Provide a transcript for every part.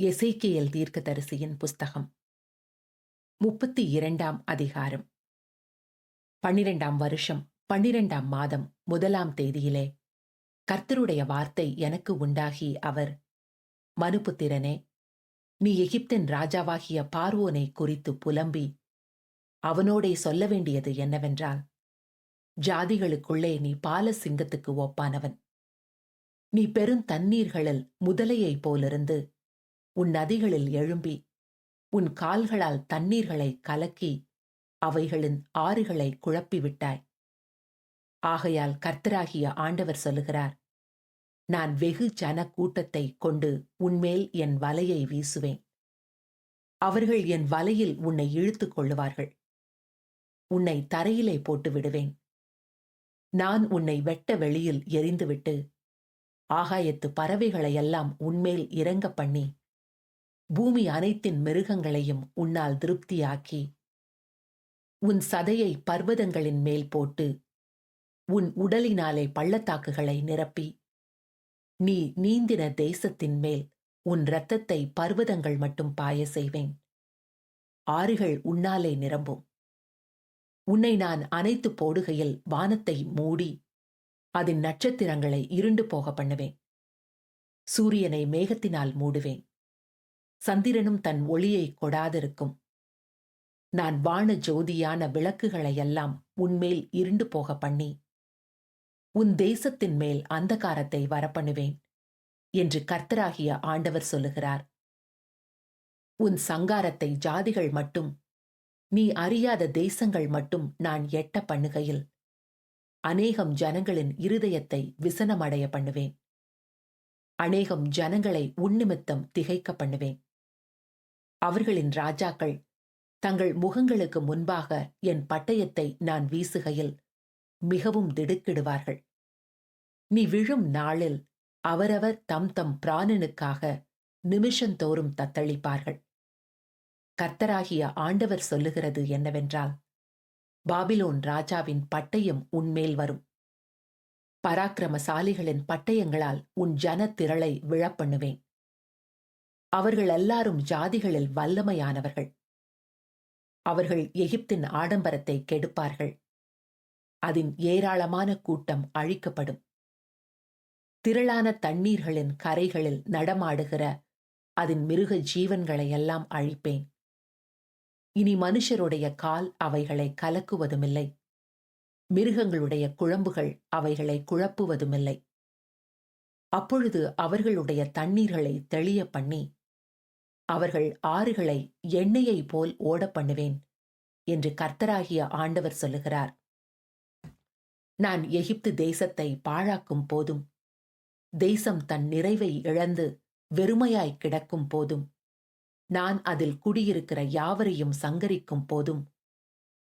எசைக்கியல் தீர்க்கதரிசியின் புஸ்தகம். முப்பத்தி இரண்டாம் அதிகாரம். பன்னிரெண்டாம் வருஷம் பன்னிரெண்டாம் மாதம் முதலாம் தேதியிலே கர்த்தருடைய வார்த்தை எனக்கு உண்டாகி அவர் மனுபுத்திரனே நீ எகிப்தின் ராஜாவாகிய பார்வோனை குறித்து புலம்பி அவனோடே சொல்ல வேண்டியது என்னவென்றால் ஜாதிகளுக்குள்ளே நீ பாலசிங்கத்துக்கு ஒப்பானவன். நீ பெரும் தண்ணீர்களில் முதலையைப் போலிருந்து உன் நதிகளில் எழும்பி உன் கால்களால் தண்ணீர்களை கலக்கி அவைகளின் ஆறுகளை குழப்பிவிட்டாய். ஆகையால் கர்த்தராகிய ஆண்டவர் சொல்லுகிறார் நான் வெகு ஜன கூட்டத்தை கொண்டு உன்மேல் என் வலையை வீசுவேன். அவர்கள் என் வலையில் உன்னை இழுத்துக் கொள்ளுவார்கள். உன்னை தரையிலே போட்டு விடுவேன் நான் உன்னை வெட்ட வெளியில் எரிந்துவிட்டு ஆகாயத்து பறவைகளையெல்லாம் உன்மேல் இறங்க பண்ணி பூமி அனைத்தின் மிருகங்களையும் உன்னால் திருப்தியாக்கி உன் சதையை பர்வதங்களின் மேல் போட்டு உன் உடலினாலே பள்ளத்தாக்குகளை நிரப்பி நீ நீந்தின தேசத்தின் மேல் உன் இரத்தத்தை பர்வதங்கள் மட்டும் பாய செய்வேன். ஆறுகள் உன்னாலே நிரம்பும். உன்னை நான் அனைத்து போடுகையில் வானத்தை மூடி அதன் நட்சத்திரங்களை இருண்டு போக பண்ணுவேன். சூரியனை மேகத்தினால் மூடுவேன். சந்திரனும் தன் ஒளியை கொடாதிருக்கும். நான் வான ஜோதியான விளக்குகளையெல்லாம் உன்மேல் இருண்டு போக பண்ணி உன் தேசத்தின் மேல் அந்தகாரத்தை வரப்பண்ணுவேன் என்று கர்த்தராகிய ஆண்டவர் சொல்லுகிறார். உன் சங்காரத்தை ஜாதிகள் மட்டும் நீ அறியாத தேசங்கள் மட்டும் நான் எட்ட பண்ணுகையில் அநேகம் ஜனங்களின் இருதயத்தை விசனமடைய பண்ணுவேன். அநேகம் ஜனங்களை உன்னிமித்தம் திகைக்க பண்ணுவேன். அவர்களின் ராஜாக்கள் தங்கள் முகங்களுக்கு முன்பாக என் பட்டயத்தை நான் வீசுகையில் மிகவும் திடுக்கிடுவார்கள். நீ விழும் நாளில் அவரவர் தம் தம் பிராணனுக்காக நிமிஷந்தோறும் தத்தளிப்பார்கள். கர்த்தராகிய ஆண்டவர் சொல்லுகிறது என்னவென்றால் பாபிலோன் ராஜாவின் பட்டயம் உன்மேல் வரும். பராக்கிரமசாலிகளின் பட்டயங்களால் உன் ஜன திரளை விழப்பண்ணுவேன். அவர்கள் எல்லாரும் ஜாதிகளில் வல்லமையானவர்கள். அவர்கள் எகிப்தின் ஆடம்பரத்தை கெடுப்பார்கள். அதன் ஏராளமான கூட்டம் அழிக்கப்படும். திரளான தண்ணீர்களின் கரைகளில் நடமாடுகிற அதன் மிருக ஜீவன்களையெல்லாம் அழிப்பேன். இனி மனுஷருடைய கால் அவைகளை கலக்குவதுமில்லை. மிருகங்களுடைய குழம்புகள் அவைகளை குழப்புவதுமில்லை. அப்பொழுது அவர்களுடைய தண்ணீர்களை தெளிய பண்ணி அவர்கள் ஆறுகளை எண்ணெயைப் போல் ஓட பண்ணுவேன் என்று கர்த்தராகிய ஆண்டவர் சொல்லுகிறார். நான் எகிப்து தேசத்தை பாழாக்கும் போதும் தேசம் தன் நிறைவை இழந்து வெறுமையாய் கிடக்கும் போதும் நான் அதில் குடியிருக்கிற யாவரையும் சங்கரிக்கும் போதும்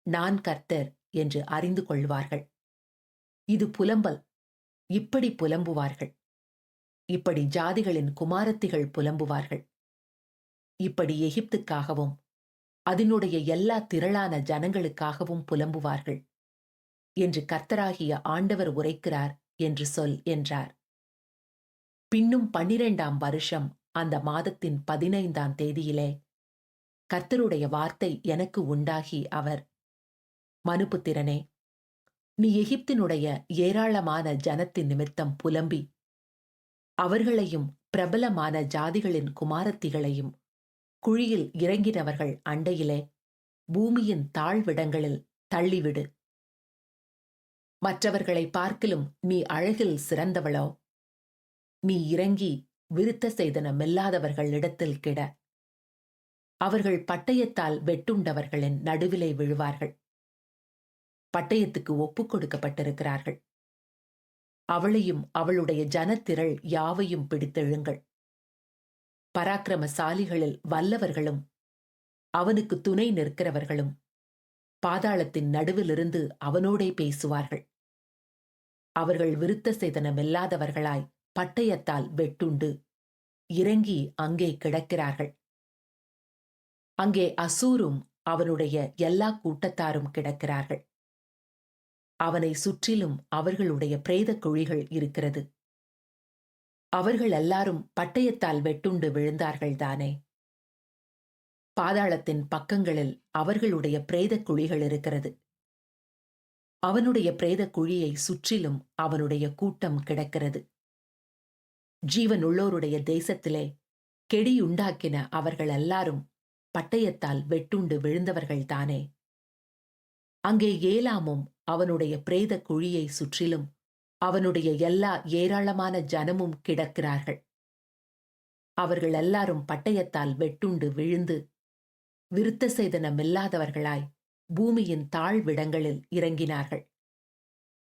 நான் கர்த்தர் என்று அறிந்து கொள்வார்கள். இது புலம்பல் இப்படி புலம்புவார்கள். இப்படி ஜாதிகளின் குமாரத்திகள் புலம்புவார்கள். இப்படி எகிப்துக்காகவும் அதனுடைய எல்லா திரளான ஜனங்களுக்காகவும் புலம்புவார்கள். என்று கர்த்தராகிய ஆண்டவர் உரைக்கிறார் என்று சொல் என்றார். பின்னும் பன்னிரெண்டாம் வருஷம் அந்த மாதத்தின் பதினைந்தாம் தேதியிலே கர்த்தருடைய வார்த்தை எனக்கு உண்டாகி அவர் மனுபுத்திரனே நீ எகிப்தினுடைய ஏராளமான ஜனத்தின் நிமித்தம் புலம்பி அவர்களையும் பிரபலமான ஜாதிகளின் குமாரத்திகளையும் குழியில் இறங்கினவர்கள் அண்டையிலே பூமியின் தாழ்விடங்களில் தள்ளிவிடு. மற்றவர்களை பார்க்கிலும் நீ அழகில் சிறந்தவளோ? நீ இறங்கி விருத்த செய்தனமில்லாதவர்களிடத்தில் கிட. அவர்கள் பட்டயத்தால் வெட்டுண்டவர்களின் நடுவிலே விழுவார்கள். பட்டயத்துக்கு ஒப்புக் கொடுக்கப்பட்டிருக்கிறார்கள். அவளையும் அவளுடைய ஜனத்திரள் யாவையும் பிடித்தெழுங்கள். பராக்கிரமசாலிகளில் வல்லவர்களும் அவனுக்கு துணை நிற்கிறவர்களும் பாதாளத்தின் நடுவிலிருந்து அவனோடே பேசுவார்கள். அவர்கள் விருத்த சேதனமில்லாதவர்களாய் பட்டயத்தால் வெட்டுண்டு இறங்கி அங்கே கிடக்கிறார்கள். அங்கே அசூரும் அவனுடைய எல்லா கூட்டத்தாரும் கிடக்கிறார்கள். அவனை சுற்றிலும் அவர்களுடைய பிரேத குழிகள் இருக்கிறது. அவர்கள் எல்லாரும் பட்டயத்தால் வெட்டுண்டு விழுந்தார்கள்தானே பாதாளத்தின் பக்கங்களில் அவர்களுடைய பிரேதக் குழிகள் இருக்கிறது. அவனுடைய பிரேதக் குழியை சுற்றிலும் அவனுடைய கூட்டம் கிடக்கிறது. ஜீவனுள்ளோருடைய தேசத்திலே கெடியுண்டாக்கின அவர்கள் எல்லாரும் பட்டயத்தால் வெட்டுண்டு விழுந்தவர்கள்தானே அங்கே ஏலாமும் அவனுடைய பிரேத குழியை சுற்றிலும் அவனுடைய எல்லா ஏராளமான ஜனமும் கிடக்கிறார்கள். அவர்கள் எல்லாரும் பட்டயத்தால் வெட்டுண்டு விழுந்து விருத்த சேதனமில்லாதவர்களாய் பூமியின் தாழ்விடங்களில் இறங்கினார்கள்.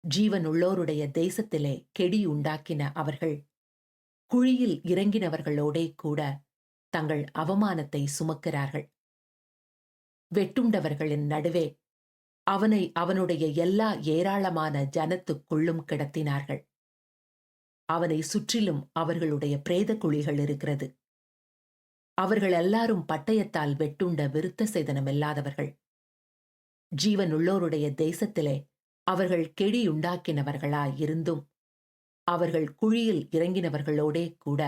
ஜீவனுள்ளோருடைய தேசத்திலே கெடி உண்டாக்கின அவர்கள் குழியில் இறங்கினவர்களோடே கூட தங்கள் அவமானத்தை சுமக்கிறார்கள். வெட்டுண்டவர்களின் நடுவே அவனை அவனுடைய எல்லா ஏராளமான ஜனத்துக்குள்ளும் கிடத்தினார்கள். அவனை சுற்றிலும் அவர்களுடைய பிரேத குழிகள் இருக்கிறது. அவர்கள் எல்லாரும் பட்டயத்தால் வெட்டுண்ட விருத்த சேதனமில்லாதவர்கள் ஜீவனுள்ளோருடைய தேசத்திலே அவர்கள் கெடியுண்டாக்கினவர்களாயிருந்தும் அவர்கள் குழியில் இறங்கினவர்களோடே கூட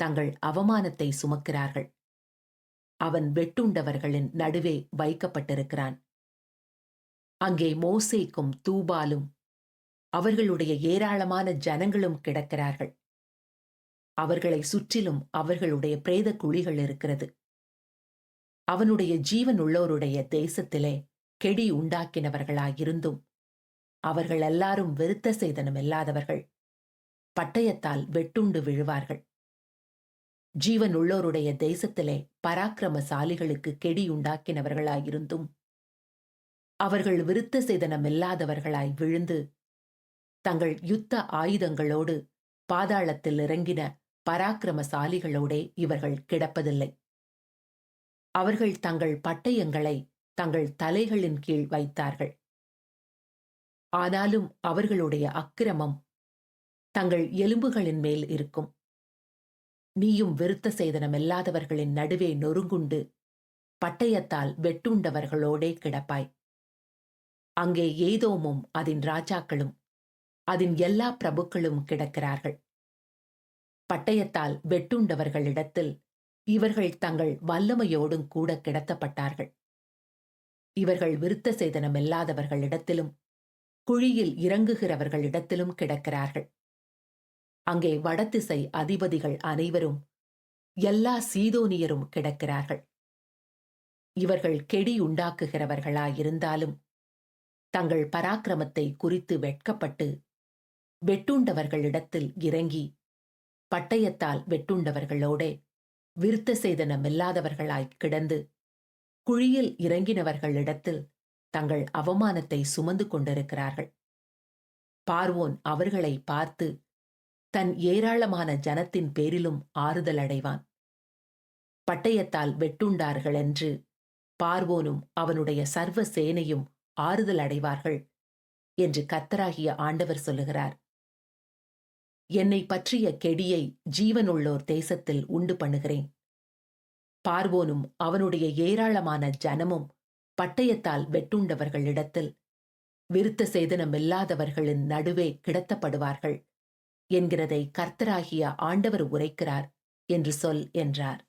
தங்கள் அவமானத்தை சுமக்கிறார்கள். அவன் வெட்டுண்டவர்களின் நடுவே வைக்கப்பட்டிருக்கிறான். அங்கே மோசேக்கும் தூபாலும் அவர்களுடைய ஏராளமான ஜனங்களும் கிடக்கிறார்கள். அவர்களை சுற்றிலும் அவர்களுடைய பிரேத குழிகள் இருக்கிறது. அவனுடைய ஜீவனுள்ளோருடைய தேசத்திலே கெடி உண்டாக்கினவர்களாயிருந்தும் அவர்கள் எல்லாரும் வெறுத்த சேதனம் இல்லாதவர்கள் பட்டயத்தால் வெட்டுண்டு விழுவார்கள். ஜீவனுள்ளோருடைய தேசத்திலே பராக்கிரமசாலிகளுக்கு கெடி உண்டாக்கினவர்களாயிருந்தும் அவர்கள் விருத்த சேதனமில்லாதவர்களாய் விழுந்து தங்கள் யுத்த ஆயுதங்களோடு பாதாளத்தில் இறங்கின பராக்கிரமசாலிகளோடே இவர்கள் கிடப்பதில்லை. அவர்கள் தங்கள் பட்டயங்களை தங்கள் தலைகளின் கீழ் வைத்தார்கள். ஆனாலும் அவர்களுடைய அக்கிரமம் தங்கள் எலும்புகளின் மேல் இருக்கும். நீயும் விருத்த சேதனமில்லாதவர்களின் நடுவே நொறுங்குண்டு பட்டயத்தால் வெட்டுண்டவர்களோடே கிடப்பாய். அங்கே ஏதோமும் அதன் ராஜாக்களும் அதன் எல்லா பிரபுக்களும் கிடக்கிறார்கள். பட்டயத்தால் வெட்டுண்டவர்களிடத்தில் இவர்கள் தங்கள் வல்லமையோடும் கூட கிடத்தப்பட்டார்கள். இவர்கள் விருத்த சேதனமில்லாதவர்களிடத்திலும் குழியில் இறங்குகிறவர்களிடத்திலும் கிடக்கிறார்கள். அங்கே வடதிசை அதிபதிகள் அனைவரும் எல்லா சீதோனியரும் கிடக்கிறார்கள். இவர்கள் கெடி உண்டாக்குகிறவர்களாயிருந்தாலும் தங்கள் பராக்கிரமத்தை குறித்து வெட்கப்பட்டு வெட்டுண்டவர்களிடத்தில் இறங்கி பட்டயத்தால் வெட்டுண்டவர்களோடே விருத்த சேதனமில்லாதவர்களாய் கிடந்து குழியில் இறங்கினவர்களிடத்தில் தங்கள் அவமானத்தை சுமந்து கொண்டிருக்கிறார்கள். பார்வோன் அவர்களை பார்த்து தன் ஏராளமான ஜனத்தின் பேரிலும் ஆறுதல் அடைவான். பட்டயத்தால் வெட்டுண்டார்களென்று பார்வோனும் அவனுடைய சர்வ சேனையும் ஆறுதல் அடைவார்கள் என்று கத்தராகிய ஆண்டவர் சொல்லுகிறார். என்னை பற்றிய கெடியை ஜீவனுள்ளோர் தேசத்தில் உண்டு பண்ணுகிறேன். பார்வோனும் அவனுடைய ஏராளமான ஜனமும் பட்டயத்தால் வெட்டுண்டவர்களிடத்தில் விருத்த சேதனமில்லாதவர்களின் நடுவே கிடத்தப்படுவார்கள் என்கிறதை கர்த்தராகிய ஆண்டவர் உரைக்கிறார் என்று சொல் என்றார்.